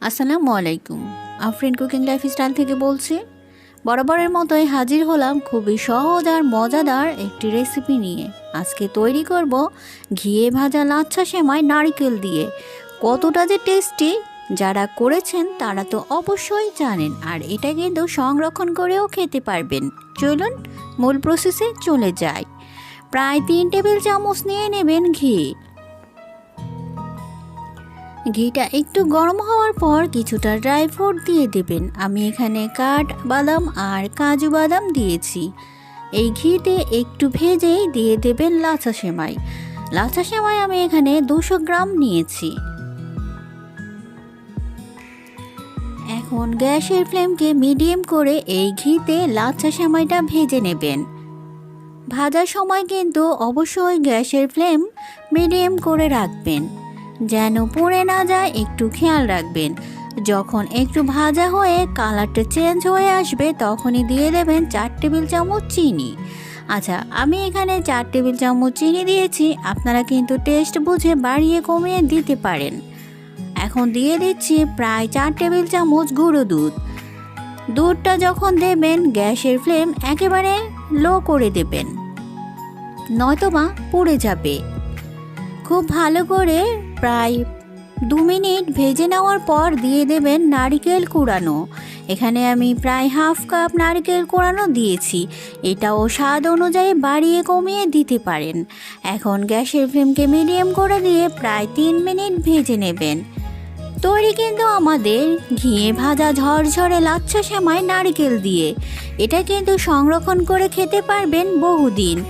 আসসালামু আলাইকুম। Afrin cooking lifestyle থেকে বলছি, বরাবরের মতোই হাজির হলাম খুবই সহজ আর মজাদার একটি রেসিপি নিয়ে। আজকে তৈরি করব ঘিয়ে ভাজা লাচ্ছা সেমাই নারকেল দিয়ে। কতটা যে টেস্টি, যারা করেছেন তারা তো অবশ্যই জানেন আর এটা কিন্তু সংরক্ষণ করেও খেতে পারবেন। চলুন, মূল প্রসেসে চলে যাই। প্রায় তিন টেবিল চামচ নিয়ে নেবেন ঘি। ঘিটা একটু গরম হওয়ার পর কিছুটা ড্রাই ফ্রুট দিয়ে দেবেন। আমি এখানে কাঠ, বাদাম আর কাজু বাদাম দিয়েছি। এই ঘিতে একটু ভেজেই দিয়ে দেবেন লাচা সেমাই। লাচা সেমাই আমি এখানে দুশো গ্রাম নিয়েছি। এখন গ্যাসের ফ্লেমকে মিডিয়াম করে এই ঘিতে লাচা সেমাইটা ভেজে নেবেন। ভাজার সময় কিন্তু অবশ্যই গ্যাসের ফ্লেম মিডিয়াম করে রাখবেন। যেন পুড়ে না যায়, একটু খেয়াল রাখবেন। যখন একটু ভাজা হয়ে কালারটা চেঞ্জ হয়ে আসবে, তখনই দিয়ে দেবেন চার টেবিল চামচ চিনি। আচ্ছা আমি এখানে চার টেবিল চামচ চিনি দিয়েছি, আপনারা কিন্তু টেস্ট বুঝে বাড়িয়ে কমিয়ে দিতে পারেন। এখন দিয়ে দিচ্ছি প্রায় চার টেবিল চামচ গুঁড়ো দুধ। দুধটা যখন দেবেন, গ্যাসের ফ্লেম একেবারে লো করে দেবেন। নয়তোবা পুড়ে যাবে। খুব ভালো করে প্রায় দু মিনিট ভেজে নেওয়ার পর দিয়ে দেবেন নারিকেল কুড়ানো। এখানে আমি প্রায় হাফ কাপ নারকেল কোড়ানো দিয়েছি। এটাও স্বাদ অনুযায়ী বাড়িয়ে কমিয়ে দিতে পারেন। এখন গ্যাসের ফ্লেমকে মিডিয়াম করে দিয়ে প্রায় তিন মিনিট ভেজে নেবেন। তৈরি কিন্তু আমাদের ঘিয়ে ভাজা ঝরঝরে লাচ্ছা সেমাই নারকেল দিয়ে। এটা কিন্তু সংরক্ষণ করে খেতে পারবেন বহুদিন।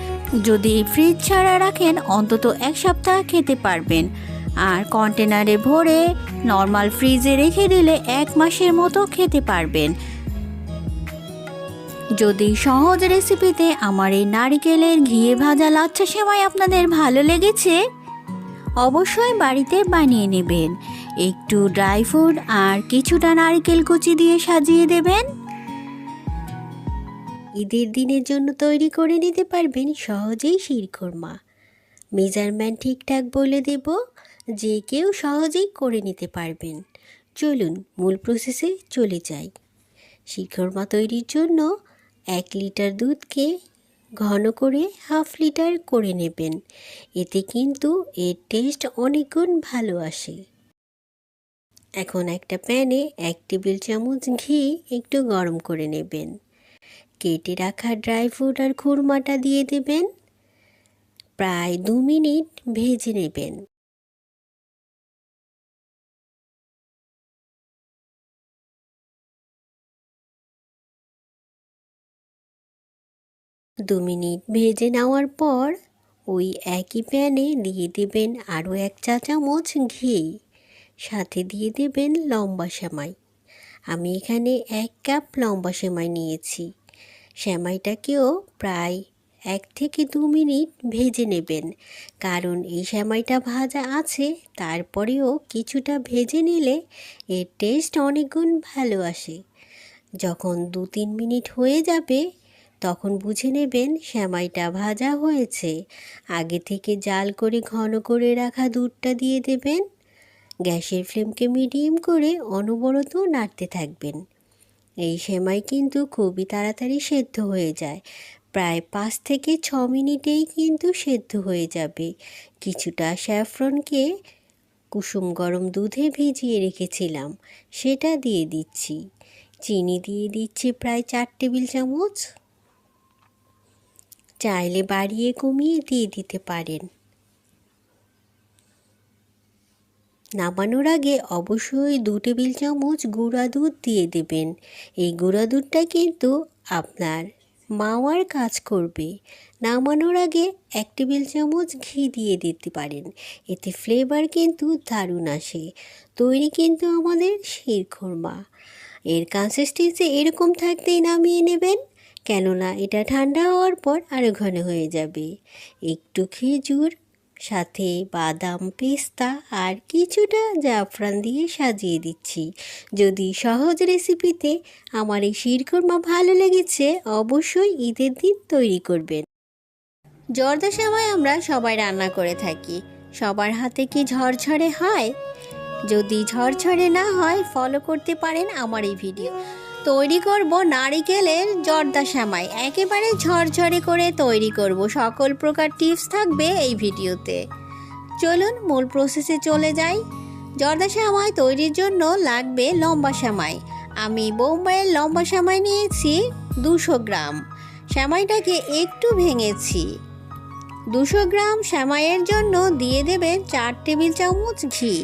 যদি ফ্রিজ ছাড়া রাখেন, অন্তত এক সপ্তাহ খেতে পারবেন। আর কন্টেনারে ভরে নর্মাল ফ্রিজে রেখে দিলে এক মাসের মতো খেতে পারবেন। যদি সহজ রেসিপিতে আমার এই নারিকেলের ঘিয়ে ভাজা লাচ্ছা সেমাই আপনাদের ভালো লেগেছে, অবশ্যই বাড়িতে বানিয়ে নেবেন। একটু ড্রাই ফ্রুট আর কিছুটা নারকেল কুচি দিয়ে সাজিয়ে দেবেন। ঈদের দিনের জন্য তৈরি করে নিতে পারবেন সহজেই শিরখোরমা মেজারমেন্ট ঠিকঠাক বলে দেব। যে কেউ সহজেই করে নিতে পারবেন। চলুন মূল প্রসেসে চলে যাই। শিরখোরমা তৈরির জন্য এক লিটার দুধকে ঘন করে হাফ লিটার করে নেবেন। এতে কিন্তু এর টেস্ট অনেক গুণ ভালো আসে। এখন একটা প্যানে এক টেবিল চামচ ঘি একটু গরম করে নেবেন। কেটে রাখা ড্রাই ফ্রুট আর খুরমাটা দিয়ে দেবেন। প্রায় দু মিনিট ভেজে নেবেন। দু মিনিট ভেজে নেওয়ার পর ওই একই প্যানে দিয়ে দেবেন আরও এক চা চামচ ঘি। সাথে দিয়ে দেবেন লম্বা সেমাই। আমি এখানে এক কাপ লম্বা সেমাই নিয়েছি। সেমাইটাকেও প্রায় এক থেকে দু মিনিট ভেজে নেবেন। কারণ এই সেমাইটা ভাজা আছে, তারপরেও কিছুটা ভেজে নিলে এর টেস্ট অনেক গুণ ভালো আসে। যখন দু তিন মিনিট হয়ে যাবে তখন বুঝে নেবেন সেমাইটা ভাজা হয়েছে। আগে থেকে জাল করে ঘন করে রাখা দুধটা দিয়ে দেবেন। গ্যাসের ফ্লেমকে মিডিয়াম করে অনবরত নাড়তে থাকবেন। এই সেমাই কিন্তু খুবই তাড়াতাড়ি সেদ্ধ হয়ে যায়। প্রায় পাঁচ থেকে ছ মিনিটেই কিন্তু সেদ্ধ হয়ে যাবে। কিছুটা স্যাফরনকে কুসুম গরম দুধে ভিজিয়ে রেখেছিলাম। সেটা দিয়ে দিচ্ছি। চিনি দিয়ে দিচ্ছি প্রায় চার টেবিল চামচ। চাইলে বাড়িয়ে কমিয়ে দিয়ে দিতে পারেন। নামানোর আগে অবশ্যই দু টেবিল চামচ গুঁড়া দুধ দিয়ে দেবেন। এই গুঁড়া দুধটা কিন্তু আপনার মাওয়ার কাজ করবে। নামানোর আগে এক টেবিল চামচ ঘি দিয়ে দিতে পারেন। এতে ফ্লেভার কিন্তু দারুণ আসে। তৈরি কিন্তু আমাদের শিরখোরমা। এর কনসিস্টেন্সি এরকম থাকতেই নামিয়ে নেবেন। কেননা এটা ঠান্ডা হওয়ার পর আরও ঘন হয়ে যাবে। একটু খেজুর, সাথে বাদাম, পেস্তা আর কিছুটা জাফরান দিয়ে সাজিয়ে দিচ্ছি। যদি সহজ রেসিপিতে আমার এই শিরখোরমা ভালো লেগেছে, অবশ্যই ঈদের দিন তৈরি করবেন। জর্দা সেমাই আমরা সবাই রান্না করে থাকি। সবার হাতে কি ঝরঝরে হয়? যদি ঝরঝরে না হয় ফলো করতে পারেন আমার এই ভিডিও তৈরি করব নারিকেলের জর্দা শ্যামাই। একেবারে ঝরঝরে করে তৈরি করব। সকল প্রকার টিপস থাকবে এই ভিডিওতে। চলুন মূল প্রসেসে চলে যাই। জর্দা শ্যামাই তৈরির জন্য লাগবে লম্বা শ্যামাই। আমি বোম্বাইয়ের লম্বা শ্যামাই নিয়েছি দুশো গ্রাম। শ্যামাইটাকে একটু ভেঙেছি। দুশো গ্রাম শ্যামাইয়ের জন্য দিয়ে দেবেন চার টেবিল চামচ ঘি।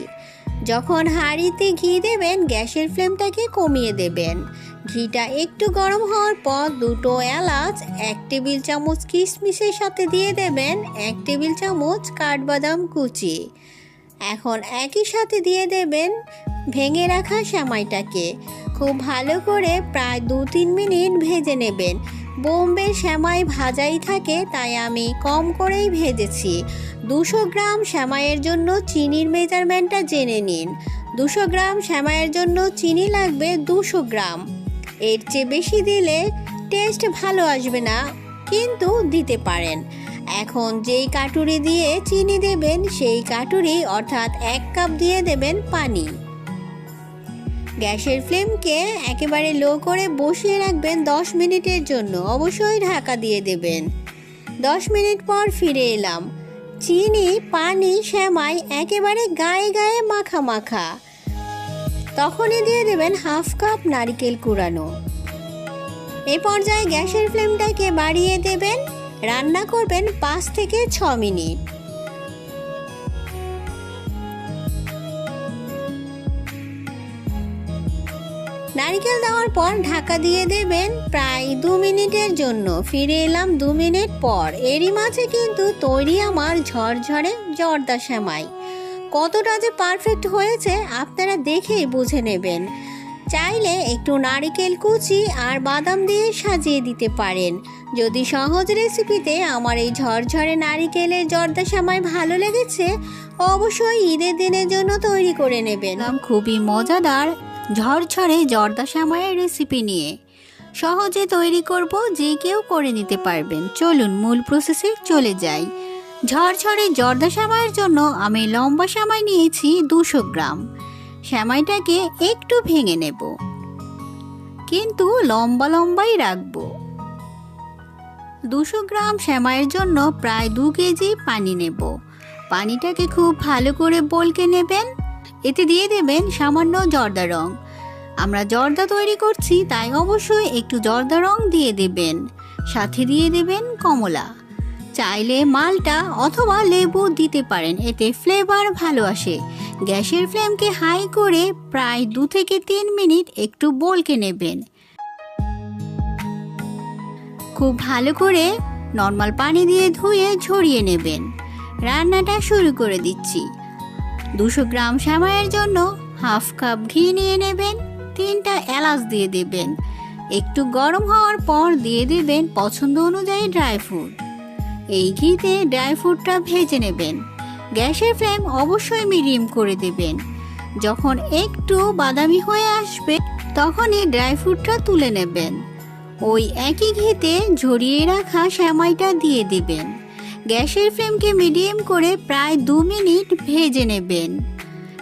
যখন হাঁড়িতে ঘি দেবেন, গ্যাসের ফ্লেমটাকে কমিয়ে দেবেন। ঘিটা একটু গরম হওয়ার পর দুটো এলাচ, এক টেবিল চামচ কিশমিশের সাথে দিয়ে দেবেন এক টেবিল চামচ কাঠবাদাম কুচি। এখন একই সাথে দিয়ে দেবেন ভেঙে রাখা শ্যামাইটাকে। খুব ভালো করে প্রায় দু তিন মিনিট ভেজে নেবেন। বোম্বে শ্যামাই ভাজাই থাকে, তাই আমি কম করেই ভেজেছি। দুশো গ্রাম শ্যামাইয়ের জন্য চিনির মেজারমেন্টটা জেনে নিন। দুশো গ্রাম শ্যামাইয়ের জন্য চিনি লাগবে দুশো গ্রাম। এর চেয়ে বেশি দিলে টেস্ট ভালো আসবে না, কিন্তু দিতে পারেন। এখন যেই কাটুরি দিয়ে চিনি দেবেন, সেই কাটুরি অর্থাৎ এক কাপ দিয়ে দেবেন পানি। গ্যাসের ফ্লেমকে একেবারে লো করে বসিয়ে রাখবেন দশ মিনিটের জন্য, অবশ্যই ঢাকা দিয়ে দেবেন। দশ মিনিট পর ফিরে এলাম। চিনি, পানি শ্যামাই একেবারে গায়ে গায়ে মাখা মাখা। তখনই দিয়ে দেবেন হাফ কাপ নারকেল কুড়ানো। এ পর্যায়ে গ্যাসের ফ্লেমটাকে বাড়িয়ে দেবেন, রান্না করবেন পাঁচ থেকে ছ মিনিট। নারকেল দেওয়ার পর ঢাকা দিয়ে দেবেন প্রায় দু মিনিটের জন্য। ফিরে এলাম দু মিনিট পর। এরই মাঝে কিন্তু তৈরি আমার ঝরঝরে জর্দা শ্যামাই কতটা যে পারফেক্ট হয়েছে, আপনারা দেখেই বুঝে নেবেন। চাইলে একটু নারিকেল কুচি আর বাদাম দিয়ে সাজিয়ে দিতে পারেন। যদি সহজ রেসিপিতে আমার এই ঝরঝরে নারিকেলের জর্দা শ্যামাই ভালো লেগেছে, অবশ্যই ঈদের দিনের জন্য তৈরি করে নেবেন। খুবই মজাদার ঝরঝরে জর্দা শ্যামাইয়ের রেসিপি নিয়ে। সহজে তৈরি করব যে কেউ করে নিতে পারবেন। চলুন মূল প্রসেসে চলে যাই। ঝরঝরে জর্দা শ্যামাইয়ের জন্য আমি লম্বা শ্যামাই নিয়েছি দুশো গ্রাম। শ্যামাইটাকে একটু ভেঙে নেব। কিন্তু লম্বা লম্বাই রাখব। দুশো গ্রাম শ্যামাইয়ের জন্য প্রায় দু কেজি পানি নেব। পানিটাকে খুব ভালো করে বলকে নেবেন। এতে দিয়ে দেবেন সামান্য জর্দা রং। আমরা জর্দা তৈরি করছি, তাই অবশ্যই একটু জর্দা রং দিয়ে দেবেন। সাথে দিয়ে দেবেন কমলা। চাইলে মালটা অথবা লেবু দিতে পারেন, এতে ফ্লেভার ভালো আসে। গ্যাসের ফ্লেমকে হাই করে প্রায় দু থেকে তিন মিনিট একটু বলকে নেবেন। খুব ভালো করে নর্মাল পানি দিয়ে ধুয়ে ঝরিয়ে নেবেন। রান্নাটা শুরু করে দিচ্ছি। দুশো গ্রাম শ্যামাইয়ের জন্য হাফ কাপ ঘি নিয়ে নেবেন, তিনটা এলাচ দিয়ে দেবেন। একটু গরম হওয়ার পর দিয়ে দেবেন পছন্দ অনুযায়ী ড্রাই ফ্রুট এই ঘিতে ড্রাই ফ্রুটটা ভেজে নেবেন। গ্যাসের ফ্লেম অবশ্যই মিডিয়াম করে দেবেন। যখন একটু বাদামি হয়ে আসবে, তখনই ড্রাই ফ্রুটটা তুলে নেবেন। ওই একই ঘিতে ঝরিয়ে রাখা শ্যামাইটা দিয়ে দেবেন। গ্যাসের ফ্লেমকে মিডিয়াম করে প্রায় দু মিনিট ভেজে নেবেন।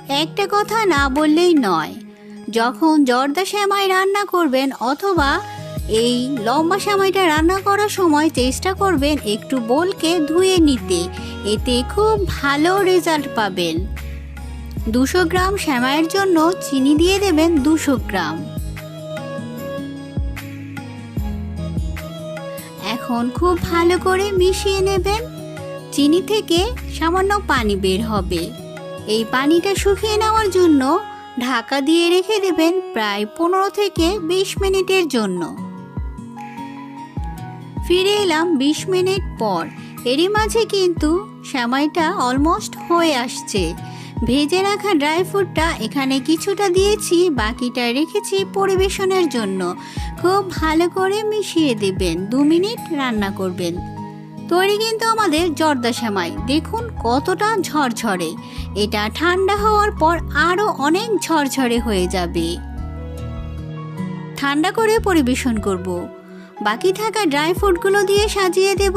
একটা কথা না বললেই নয়, যখন জর্দা শ্যামাই রান্না করবেন অথবা এই লম্বা শ্যামাইটা রান্না করার সময় চেষ্টা করবেন একটু বোলকে ধুয়ে নিতে। এতে খুব ভালো রেজাল্ট পাবেন। দুশো গ্রাম শ্যামাইয়ের জন্য চিনি দিয়ে দেবেন দুশো গ্রাম। এখন খুব ভালো করে মিশিয়ে নেবেন। চিনি থেকে সামান্য পানি বের হবে। এই পানিটা শুকিয়ে নেওয়ার জন্য ঢাকা দিয়ে রেখে দেবেন প্রায় পনেরো থেকে বিশ মিনিটের জন্য। ফিরে এলাম বিশ মিনিট পর। এরই মাঝে কিন্তু শ্যামাইটা অলমোস্ট হয়ে আসছে। ভেজে রাখা ড্রাই ফ্রুটটা এখানে কিছুটা দিয়েছি, বাকিটা রেখেছি পরিবেশনের জন্য। খুব ভালো করে মিশিয়ে দেবেন, দু মিনিট রান্না করবেন। তৈরি কিন্তু আমাদের জর্দা শ্যামাই দেখুন কতটা ঝরঝরে। এটা ঠান্ডা হওয়ার পর আরও অনেক ঝরঝরে হয়ে যাবে। ঠান্ডা করে পরিবেশন করব। বাকি থাকা ড্রাই ফ্রুটগুলো দিয়ে সাজিয়ে দেব।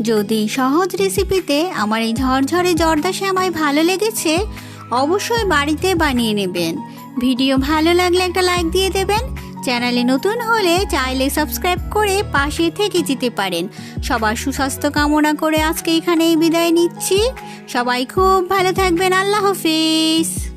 যদি সহজ রেসিপিতে আমার এই ঝরঝরে জর্দা শ্যামাই ভালো লেগেছে, অবশ্যই বাড়িতে বানিয়ে নেবেন। ভিডিও ভালো লাগলে একটা লাইক দিয়ে দেবেন। চ্যানেলে নতুন হলে চাইলে সাবস্ক্রাইব করে পাশে থেকে যেতে পারেন। সবার সুস্বাস্থ্য কামনা করে আজকে এখানেই বিদায় নিচ্ছি। সবাই খুব ভালো থাকবেন। আল্লাহ হাফিজ।